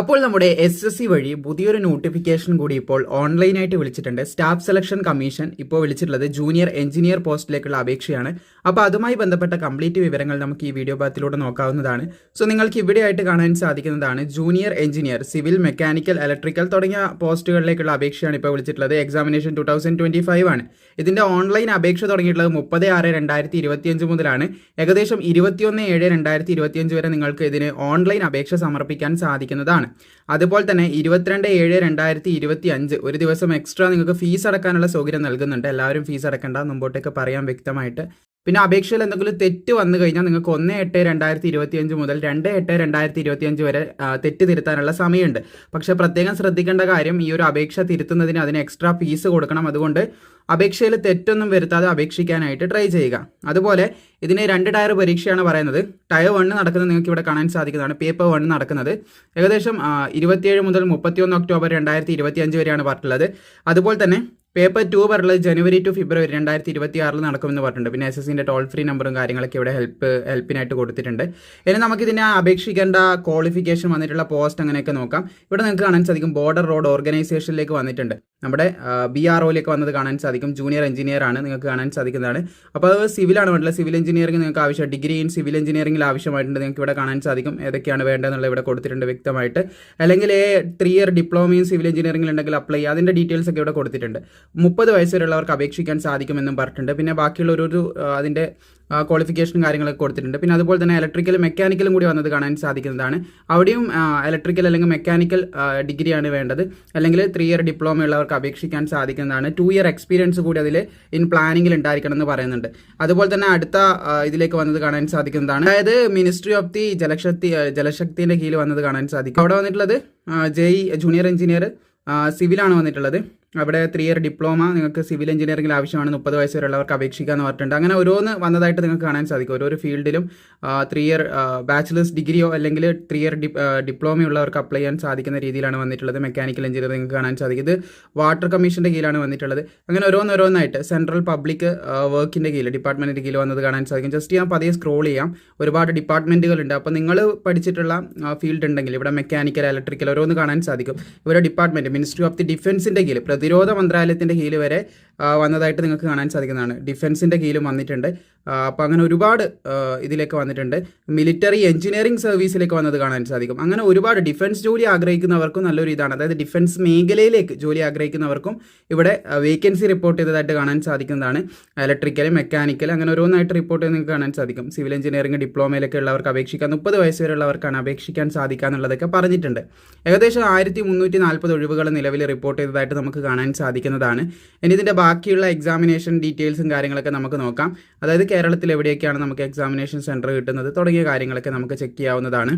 അപ്പോൾ നമ്മുടെ S S C വഴി പുതിയൊരു നോട്ടിഫിക്കേഷൻ കൂടി ഇപ്പോൾ ഓൺലൈനായിട്ട് വിളിച്ചിട്ടുണ്ട്. സ്റ്റാഫ് സെലക്ഷൻ കമ്മീഷൻ ഇപ്പോൾ വിളിച്ചിട്ടുള്ളത് ജൂനിയർ എഞ്ചിനീയർ പോസ്റ്റിലേക്കുള്ള അപേക്ഷയാണ്. അപ്പോൾ അതുമായി ബന്ധപ്പെട്ട കംപ്ലീറ്റ് വിവരങ്ങൾ നമുക്ക് ഈ വീഡിയോ ഭാഗത്തിലൂടെ നോക്കാവുന്നതാണ്. സോ നിങ്ങൾക്ക് ഇവിടെ ആയിട്ട് കാണാൻ സാധിക്കുന്നതാണ് junior engineer civil mechanical electrical തുടങ്ങിയ പോസ്റ്റുകളിലേക്കുള്ള അപേക്ഷയാണ് ഇപ്പോൾ വിളിച്ചിട്ടുള്ളത്. Examination two thousand twenty five ആണ്. ഇതിന്റെ ഓൺലൈൻ അപേക്ഷ തുടങ്ങിയിട്ടുള്ളത് മുപ്പത് ആറ് രണ്ടായിരത്തി ഇരുപത്തിയഞ്ച് മുതലാണ്. ഏകദേശം ഇരുപത്തിയൊന്ന് ഏഴ് രണ്ടായിരത്തി ഇരുപത്തിയഞ്ച് വരെ നിങ്ങൾക്ക് ഇതിന് ഓൺലൈൻ അപേക്ഷ സമർപ്പിക്കാൻ സാധിക്കുന്നതാണ്. അതുപോലെ തന്നെ ഇരുപത്തിരണ്ട് ഏഴ് രണ്ടായിരത്തി ഇരുപത്തി അഞ്ച് ഒരു ദിവസം എക്സ്ട്രാ നിങ്ങൾക്ക് ഫീസ് അടക്കാനുള്ള സൗകര്യം നൽകുന്നുണ്ട്. എല്ലാവരും ഫീസ് അടക്കേണ്ട മുമ്പോട്ടേക്ക് പറയാം വ്യക്തമായിട്ട് പിന്നെ അപേക്ഷയിൽ എന്തെങ്കിലും തെറ്റ് വന്നു കഴിഞ്ഞാൽ നിങ്ങൾക്ക് ഒന്ന് എട്ട് രണ്ടായിരത്തി ഇരുപത്തി അഞ്ച് മുതൽ രണ്ട് എട്ട് രണ്ടായിരത്തി ഇരുപത്തി അഞ്ച് വരെ തെറ്റ് തിരുത്താനുള്ള സമയമുണ്ട്. പക്ഷേ പ്രത്യേകം ശ്രദ്ധിക്കേണ്ട കാര്യം ഈ ഒരു അപേക്ഷ തിരുത്തുന്നതിന് അതിന് എക്സ്ട്രാ ഫീസ് കൊടുക്കണം. അതുകൊണ്ട് അപേക്ഷയിൽ തെറ്റൊന്നും വരുത്താതെ അപേക്ഷിക്കാനായിട്ട് ട്രൈ ചെയ്യുക. അതുപോലെ ഇതിന് രണ്ട് ടയർ പരീക്ഷയാണ് പറയുന്നത്. ടയർ വണ്ണ് നടക്കുന്നത് നിങ്ങൾക്ക് ഇവിടെ കാണാൻ സാധിക്കുന്നതാണ്. പേപ്പർ വണ്ണ് നടക്കുന്നത്. ഏകദേശം ഇരുപത്തിയേഴ് മുതൽ മുപ്പത്തിയൊന്ന് ഒക്ടോബർ രണ്ടായിരത്തി ഇരുപത്തി അഞ്ച് വരെയാണ് പറഞ്ഞിട്ടുള്ളത്. അതുപോലെ തന്നെ പേപ്പർ ടു പറഞ്ഞുള്ളത് ജനുവരി ടു ഫെബ്രുവരി രണ്ടായിരത്തി ഇരുപത്തി ആറിൽ നടക്കുമെന്ന് പറഞ്ഞിട്ടുണ്ട്. പിന്നെ എസ് എസിന്റെ ടോൾ ഫ്രീ നമ്പറും കാര്യങ്ങളൊക്കെ ഇവിടെ ഹെൽപ്പ് ഹെൽപ്പിനായിട്ട് കൊടുത്തിട്ടുണ്ട്. ഇനി നമുക്ക് ഇതിനെ അപേക്ഷിക്കേണ്ട ക്വാളിഫിക്കേഷൻ വന്നിട്ടുള്ള പോസ്റ്റ് അങ്ങനെയൊക്കെ നോക്കാം. ഇവിടെ നിങ്ങൾക്ക് കാണാൻ സാധിക്കും. ബോർഡർ റോഡ് ഓർഗനൈസേഷനിലേക്ക് വന്നിട്ടുണ്ട്. നമ്മുടെ ബി ആർ ഒയിലേക്ക് വന്നത് കാണാൻ സാധിക്കും. ജൂനിയർ എഞ്ചിനീയർ ആണ് നിങ്ങൾക്ക് കാണാൻ സാധിക്കുന്നതാണ്. അപ്പോൾ അത് സിവിലാണ് വേണ്ടത് സിവിൽ എഞ്ചിനീയറിംഗ് നിങ്ങൾക്ക് ആവശ്യം ഡിഗ്രി ഇൻ സിവിൽ എഞ്ചിനീയറിംഗിൽ ആവശ്യമായിട്ടുണ്ട് നിങ്ങൾക്ക് ഇവിടെ കാണാൻ സാധിക്കും. ഏതൊക്കെയാണ് വേണ്ടതെന്നുള്ള ഇവിടെ കൊടുത്തിട്ടുണ്ട് വ്യക്തമായിട്ട്. അല്ലെങ്കിൽ ത്രീ ഇയർ ഡിപ്ലോമയും സിവിൽ എഞ്ചിനീയറിംഗിൽ ഉണ്ടെങ്കിൽ അപ്ലൈ ചെയ്യുക. അതിന്റെ ഡീറ്റെയിൽസ് ഒക്കെ ഇവിടെ കൊടുത്തിട്ടുണ്ട്. മുപ്പത് വയസ്സ് അപേക്ഷിക്കാൻ സാധിക്കുമെന്നും പറഞ്ഞിട്ടുണ്ട്. പിന്നെ ബാക്കിയുള്ള ഒരു അതിന്റെ ക്വാളിഫിക്കേഷനും കാര്യങ്ങളൊക്കെ കൊടുത്തിട്ടുണ്ട്. പിന്നെ അതുപോലെ തന്നെ ഇലക്ട്രിക്കലും മെക്കാനിക്കലും കൂടി വന്നത് കാണാൻ സാധിക്കുന്നതാണ്. അവിടെയും ഇലക്ട്രിക്കൽ അല്ലെങ്കിൽ മെക്കാനിക്കൽ ഡിഗ്രിയാണ് വേണ്ടത്. അല്ലെങ്കിൽ ത്രീ ഇയർ ഡിപ്ലോമ ഉള്ളവർക്ക് അപേക്ഷിക്കാൻ സാധിക്കുന്നതാണ്. ടു ഇയർ എക്സ്പീരിയൻസ് കൂടി അതിൽ ഇൻ പ്ലാനിങ്ങിൽ ഉണ്ടായിരിക്കണം എന്ന് പറയുന്നുണ്ട്. അതുപോലെ തന്നെ അടുത്ത ഇതിലേക്ക് വന്നത് കാണാൻ സാധിക്കുന്നതാണ്. അതായത് മിനിസ്ട്രി ഓഫ് ദി ജലശക്തി ജലശക്തിന്റെ കീഴിൽ വന്നത് കാണാൻ സാധിക്കും. അവിടെ വന്നിട്ടുള്ളത് ജെയ് ജൂനിയർ എഞ്ചിനീയർ സിവിലാണ് വന്നിട്ടുള്ളത്. അവിടെ ത്രീ ഇയർ ഡിപ്ലോമ നിങ്ങൾക്ക് സിവിൽ എഞ്ചിനീയറിംഗിൽ ആവശ്യമാണ് മുപ്പത് വയസ്സ് വരെയുള്ളവർക്ക് അപേക്ഷിക്കാമെന്ന് പറഞ്ഞിട്ടുണ്ട്. അങ്ങനെ ഓരോന്ന് വന്നതായിട്ട് നിങ്ങൾക്ക് കാണാൻ സാധിക്കും. ഓരോരോ ഫീൽഡിലും ത്രീ ഇയർ ബാച്ചിലേഴ്സ് ഡിഗ്രിയോ അല്ലെങ്കിൽ ത്രീ ഇയർ ഡിപ്ലോമ ഉള്ളവർക്ക് അപ്ലൈ ചെയ്യാൻ സാധിക്കുന്ന രീതിയിലാണ് വന്നിട്ടുള്ളത്. മെക്കാനിക്കൽ എഞ്ചിനീയറിംഗ് കാണാൻ സാധിക്കും. ഇത് വാട്ടർ കമ്മീഷന്റെ കീഴിലാണ് വന്നിട്ടുള്ളത്. അങ്ങനെ ഓരോന്നോരോന്നായിട്ട് സെൻട്രൽ പബ്ലിക് വർക്കിന്റെ കീഴിൽ ഡിപ്പാർട്ട്മെന്റിന്റെ കീഴിൽ വന്നത് കാണാൻ സാധിക്കും. ജസ്റ്റ് ഞാൻ പതിയെ സ്ക്രോൾ ചെയ്യാം. ഒരുപാട് ഡിപ്പാർട്ട്മെന്റുകളുണ്ട് അപ്പോൾ നിങ്ങൾ പഠിച്ചിട്ടുള്ള ഫീൽഡ് ഉണ്ടെങ്കിൽ ഇവിടെ മെക്കാനിക്കൽ ഇലക്ട്രിക്കൽ ഓരോന്ന് കാണാൻ സാധിക്കും. ഇവരുടെ ഡിപ്പാർട്ട്മെന്റ് മിനിസ്ട്രി ഓഫ് ദി ഡിഫൻസിന്റെ കീഴിൽ പ്രതിരോധ മന്ത്രാലയത്തിന്റെ കീഴിൽ വരെ വന്നതായിട്ട് നിങ്ങൾക്ക് കാണാൻ സാധിക്കുന്നതാണ്. ഡിഫൻസിന്റെ കീഴിലും വന്നിട്ടുണ്ട്. അപ്പോൾ അങ്ങനെ ഒരുപാട് ഇതിലേക്ക് വന്നിട്ടുണ്ട്. മിലിറ്ററി എഞ്ചിനീയറിംഗ് സർവീസിലേക്ക് വന്നത് കാണാൻ സാധിക്കും. അങ്ങനെ ഒരുപാട് ഡിഫൻസ് ജോലി ആഗ്രഹിക്കുന്നവർക്കും നല്ലൊരു ഇതാണ്. അതായത് ഡിഫൻസ് മേഖലയിലേക്ക് ജോലി ആഗ്രഹിക്കുന്നവർക്കും ഇവിടെ വേക്കൻസി റിപ്പോർട്ട് ചെയ്തതായിട്ട് കാണാൻ സാധിക്കുന്നതാണ്. ഇലക്ട്രിക്കൽ മെക്കാനിക്കൽ അങ്ങനെ ഓരോന്നായിട്ട് റിപ്പോർട്ട് ചെയ്ത് നിങ്ങൾക്ക് കാണാൻ സാധിക്കും. സിവിൽ എഞ്ചിനീയറിംഗ് ഡിപ്ലോമയിലൊക്കെ ഉള്ളവർക്ക് അപേക്ഷിക്കാൻ മുപ്പത് വയസ്സ് വരെയുള്ളവർക്കാണ് അപേക്ഷിക്കാൻ സാധിക്കുക എന്നുള്ളതൊക്കെ പറഞ്ഞിട്ടുണ്ട്. ഏകദേശം ആയിരത്തി മുന്നൂറ്റി നാൽപ്പത് ഒഴിവുകൾ നിലവിൽ റിപ്പോർട്ട് ചെയ്തതായിട്ട് നമുക്ക് കാണാൻ സാധിക്കുന്നതാണ്. ഇനി ഇതിന്റെ ബാക്കിയുള്ള എക്സാമിനേഷൻ ഡീറ്റെയിൽസും കാര്യങ്ങളൊക്കെ നമുക്ക് നോക്കാം. അതായത് കേരളത്തിൽ എവിടെയൊക്കെയാണ് നമുക്ക് എക്സാമിനേഷൻ സെന്റർ കിട്ടുന്നത് തുടങ്ങിയ കാര്യങ്ങളൊക്കെ നമുക്ക് ചെക്ക് ചെയ്യാവുന്നതാണ്.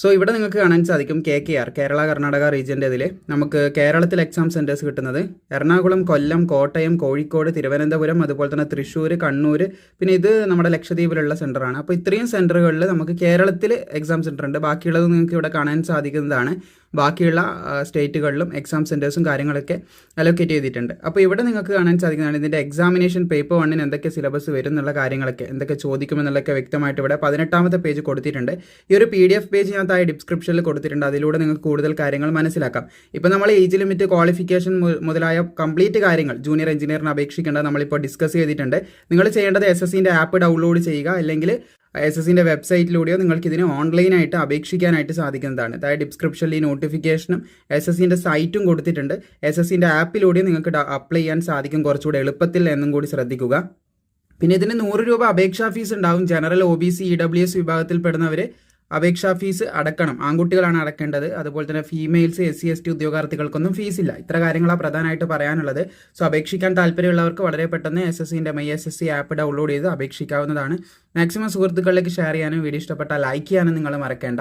സോ ഇവിടെ നിങ്ങൾക്ക് കാണാൻ സാധിക്കും K K R Kerala Karnataka റീജിയന്റെ ഇതിൽ നമുക്ക് കേരളത്തിൽ എക്സാം സെന്റേഴ്സ് കിട്ടുന്നത്. എറണാകുളം കൊല്ലം കോട്ടയം കോഴിക്കോട് തിരുവനന്തപുരം അതുപോലെ തന്നെ തൃശ്ശൂർ കണ്ണൂർ പിന്നെ ഇത് നമ്മുടെ ലക്ഷദ്വീപിലുള്ള സെന്ററാണ് അപ്പോൾ ഇത്രയും സെന്ററുകളിൽ നമുക്ക് കേരളത്തിൽ എക്സാം സെന്റർ ഉണ്ട്. ബാക്കിയുള്ളത് നിങ്ങൾക്ക് ഇവിടെ കാണാൻ സാധിക്കുന്നതാണ്. ബാക്കിയുള്ള സ്റ്റേറ്റുകളിലും എക്സാം സെന്റേഴ്സും കാര്യങ്ങളൊക്കെ അലോക്കേറ്റ് ചെയ്തിട്ടുണ്ട്. അപ്പോൾ ഇവിടെ നിങ്ങൾക്ക് കാണാൻ സാധിക്കുന്നതാണ് ഇതിന്റെ എക്സാമിനേഷൻ പേപ്പർ വണ്ണിന് എന്തൊക്കെ സിലബസ് വരും എന്നുള്ള കാര്യങ്ങളൊക്കെ എന്തൊക്കെ ചോദിക്കുമെന്നുള്ളതൊക്കെ വ്യക്തമായിട്ട് ഇവിടെ പതിനെട്ടാമത്തെ പേജ് കൊടുത്തിട്ടുണ്ട്. ഈ ഒരു പി ഡി എഫ് പേജ് ഞാൻ താഴെ ഡിസ്ക്രിപ്ഷനിൽ കൊടുത്തിട്ടുണ്ട്. അതിലൂടെ നിങ്ങൾക്ക് കൂടുതൽ കാര്യങ്ങൾ മനസ്സിലാക്കാം. ഇപ്പോൾ നമ്മൾ ഏജ് ലിമിറ്റ് ക്വാളിഫിക്കേഷൻ മുതലായ കംപ്ലീറ്റ് കാര്യങ്ങൾ ജൂനിയർ എഞ്ചിനീയറിന് അപേക്ഷിക്കേണ്ടത് നമ്മളിപ്പോൾ ഡിസ്കസ് ചെയ്തിട്ടുണ്ട്. നിങ്ങൾ ചെയ്യേണ്ടത് എസ് എസ് സിന്റെ ആപ്പ് ഡൗൺലോഡ് ചെയ്യുക അല്ലെങ്കിൽ എസ് എസിന്റെ വെബ്സൈറ്റിലൂടെയോ നിങ്ങൾക്ക് ഇതിന് ഓൺലൈനായിട്ട് അപേക്ഷിക്കാനായിട്ട് സാധിക്കുന്നതാണ്. അതായത് ഡിസ്ക്രിപ്ഷനിൽ നോട്ടിഫിക്കേഷനും എസ് എസ് സിന്റെ സൈറ്റും കൊടുത്തിട്ടുണ്ട്. എസ് എസ് സിന്റെ ആപ്പിലൂടെയും നിങ്ങൾക്ക് അപ്ലൈ ചെയ്യാൻ സാധിക്കും. കുറച്ചുകൂടെ എളുപ്പത്തിൽ എന്നും കൂടി ശ്രദ്ധിക്കുക. പിന്നെ ഇതിന് നൂറ് രൂപ അപേക്ഷാ ഫീസ് ഉണ്ടാവും. General O B C E W S വിഭാഗത്തിൽപ്പെടുന്നവർ അപേക്ഷാ ഫീസ് അടക്കണം. ആൺകുട്ടികളാണ് അടക്കേണ്ടത്. അതുപോലെ തന്നെ females S C S T ഉദ്യോഗാർത്ഥികൾക്കൊന്നും ഫീസില്ല ഇത്ര കാര്യങ്ങളാണ് പ്രധാനമായിട്ട് പറയാനുള്ളത്. സോ അപേക്ഷിക്കാൻ താല്പര്യമുള്ളവർക്ക് വളരെ പെട്ടെന്ന് എസ് എസ് സിന്റെ my S S C app download ചെയ്ത് അപേക്ഷിക്കാവുന്നതാണ്. മാക്സിമം സുഹൃത്തുക്കളിലേക്ക് ഷെയർ ചെയ്യാനും വീഡിയോ ഇഷ്ടപ്പെട്ടാൽ ലൈക്ക് ചെയ്യാനും നിങ്ങൾ മറക്കേണ്ട.